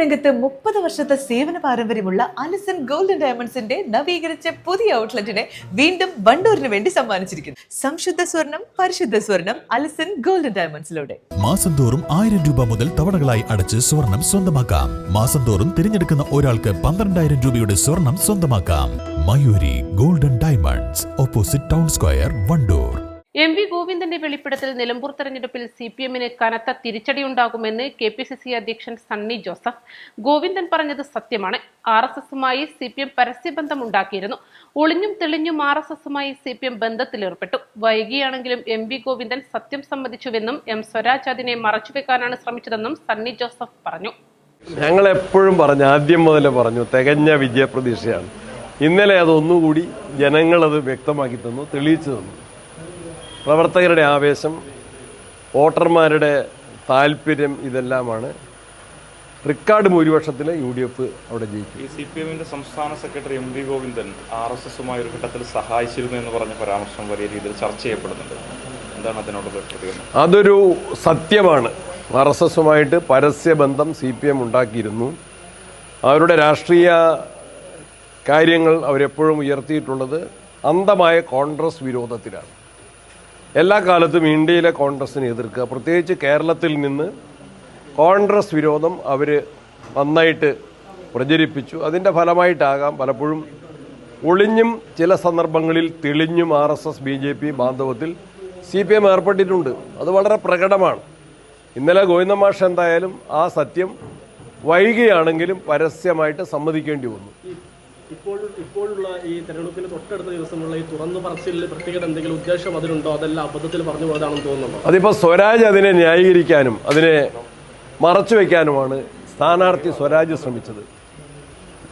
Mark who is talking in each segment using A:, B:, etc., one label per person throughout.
A: രംഗത്ത് മുപ്പത് വർഷത്തെ സേവന പാരമ്പര്യമുള്ള അലിസൺ ഗോൾഡൻ ഡയമണ്ട്സിന്റെ നവീകരിച്ച പുതിയ ഔട്ട്ലെറ്റിനെ വീണ്ടും വണ്ടൂരിന് വേണ്ടി സമ്മാനിച്ചിരിക്കുന്നു. സംശുദ്ധ സ്വർണം പരിശുദ്ധ സ്വർണം അലിസൺ ഗോൾഡൻ ഡയമണ്ട്സിലൂടെ.
B: മാസം തോറും ആയിരം രൂപ മുതൽ തവണകളായി അടച്ച് സ്വർണം സ്വന്തമാക്കാം. മാസം തോറും തിരഞ്ഞെടുക്കുന്ന ഒരാൾക്ക് പന്ത്രണ്ടായിരം രൂപയുടെ സ്വർണം സ്വന്തമാക്കാം. Mayuri golden diamonds opposite town square Wandoor.
C: M V ഗോവിന്ദന്റെ വെളിപ്പെടുത്തൽ നിലമ്പൂർ തെരഞ്ഞെടുപ്പിൽ സി പി എമ്മിന് കനത്ത തിരിച്ചടിയുണ്ടാകുമെന്ന് കെ പി സി സി അധ്യക്ഷൻ സണ്ണി ജോസഫ്. ഗോവിന്ദൻ പറഞ്ഞത് സത്യമാണ്. ആർ എസ് എസുമായി സി പി എം പരസ്യബന്ധം ഉണ്ടാക്കിയിരുന്നു ഒളിഞ്ഞും തെളിഞ്ഞും ആർ എസ് എസുമായി സി പി എം ബന്ധത്തിലേർപ്പെട്ടു. വൈകിയാണെങ്കിലും എം വി ഗോവിന്ദൻ സത്യം സമ്മതിച്ചുവെന്നും എം സ്വരാജ് അതിനെ മറച്ചുവെക്കാനാണ് ശ്രമിച്ചതെന്നും സണ്ണി ജോസഫ് പറഞ്ഞു.
D: ഞങ്ങൾ എപ്പോഴും പറഞ്ഞു ആദ്യം മുതലേ പറഞ്ഞു തികഞ്ഞ വിജയപ്രതീക്ഷയാണ്. ഇന്നലെ അതൊന്നുകൂടി ജനങ്ങളത് വ്യക്തമാക്കി തന്നു തെളിയിച്ചു തന്നു. പ്രവർത്തകരുടെ ആവേശം വോട്ടർമാരുടെ താല്പര്യം ഇതെല്ലാമാണ്. റിക്കാർഡ് ഭൂരിപക്ഷത്തിൽ യു ഡി എഫ് അവിടെ ജയിക്കും.
E: ഈ സി പി എമ്മിന്റെ സംസ്ഥാന secretary M V Govindan R S എസുമായി ഒരു ഘട്ടത്തിൽ സഹായിച്ചിരുന്നു എന്ന് പറഞ്ഞ പരാമർശം വലിയ രീതിയിൽ ചർച്ച ചെയ്യപ്പെടുന്നുണ്ട്. എന്താണ് അതിനോട് പ്രതികരണം?
D: അതൊരു സത്യമാണ്. ആർ എസ് എസുമായിട്ട് പരസ്യബന്ധം സി പി എം ഉണ്ടാക്കിയിരുന്നു. അവരുടെ രാഷ്ട്രീയ കാര്യങ്ങൾ അവരെപ്പോഴും ഉയർത്തിയിട്ടുള്ളത് അന്ധമായ കോൺഗ്രസ് വിരോധത്തിലാണ്. എല്ലാ കാലത്തും ഇന്ത്യയിലെ കോൺഗ്രസിനെ എതിർക്കുക. പ്രത്യേകിച്ച് കേരളത്തിൽ നിന്ന് കോൺഗ്രസ് വിരോധം അവർ നന്നായിട്ട് പ്രചരിപ്പിച്ചു. അതിന്റെ ഫലമായിട്ടാകാം പലപ്പോഴും ഒളിഞ്ഞും ചില സന്ദർഭങ്ങളിൽ തെളിഞ്ഞും R S S B J P ബാന്ധവത്തിൽ C P M ഏർപ്പെട്ടിട്ടുണ്ട്. അത് വളരെ പ്രകടമാണ്. ഇന്നലെ ഗോവിന്ദ എന്തായാലും ആ സത്യം വൈകിയാണെങ്കിലും പരസ്യമായിട്ട് സമ്മതിക്കേണ്ടി വന്നു.
F: ഇപ്പോൾ ഇപ്പോഴുള്ള ഈ തെരഞ്ഞെടുപ്പിന് തൊട്ടടുത്ത ദിവസമുള്ള ഈ തുറന്നു പറച്ചിലിൽ പ്രത്യേകത എന്തെങ്കിലും ഉദ്ദേശം അതിലുണ്ടോ? അതല്ല അബദ്ധത്തിൽ പറഞ്ഞു പോയതാണെന്ന് തോന്നുന്നു
D: അതിപ്പോൾ സ്വരാജ് അതിനെ ന്യായീകരിക്കാനും അതിനെ മറച്ചു വയ്ക്കാനുമാണ് സ്ഥാനാർത്ഥി സ്വരാജ് ശ്രമിച്ചത്.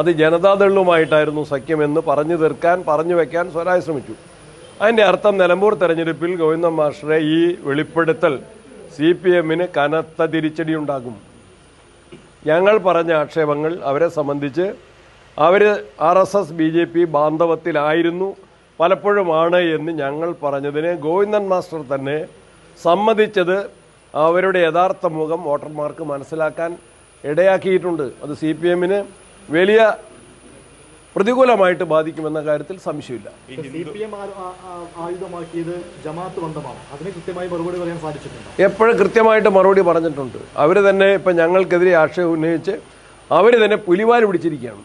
D: അത് ജനതാദളുമായിട്ടായിരുന്നു സഖ്യമെന്ന് പറഞ്ഞു തീർക്കാൻ പറഞ്ഞു വയ്ക്കാൻ സ്വരാജ് ശ്രമിച്ചു. അതിന്റെ അർത്ഥം നിലമ്പൂർ തെരഞ്ഞെടുപ്പിൽ ഗോവിന്ദ മാഷറെ ഈ വെളിപ്പെടുത്തൽ സി പി എമ്മിന് കനത്ത തിരിച്ചടിയുണ്ടാകും. ഞങ്ങൾ പറഞ്ഞ ആക്ഷേപങ്ങൾ അവരെ സംബന്ധിച്ച് അവർ R S S B J P ബാന്ധവത്തിലായിരുന്നു. പലപ്പോഴുമാണ് എന്ന് ഞങ്ങൾ പറഞ്ഞതിന് ഗോവിന്ദൻ മാസ്റ്റർ തന്നെ സമ്മതിച്ചത് അവരുടെ യഥാർത്ഥ മുഖം വോട്ടർമാർക്ക് മനസ്സിലാക്കാൻ ഇടയാക്കിയിട്ടുണ്ട്. അത് സി പി എമ്മിന് വലിയ പ്രതികൂലമായിട്ട് ബാധിക്കുമെന്ന കാര്യത്തിൽ സംശയമില്ല.
F: സി പി എം ആയുധമാക്കിയത് ബന്ധമാണ്. അതിന് കൃത്യമായി മറുപടി പറയാൻ സാധിച്ചിട്ടുണ്ടോ?
D: എപ്പോഴും കൃത്യമായിട്ട് മറുപടി പറഞ്ഞിട്ടുണ്ട്. അവർ തന്നെ ഇപ്പം ഞങ്ങൾക്കെതിരെ ആക്ഷേപം ഉന്നയിച്ച് അവർ തന്നെ പുലിവാൽ പിടിച്ചിരിക്കുകയാണ്.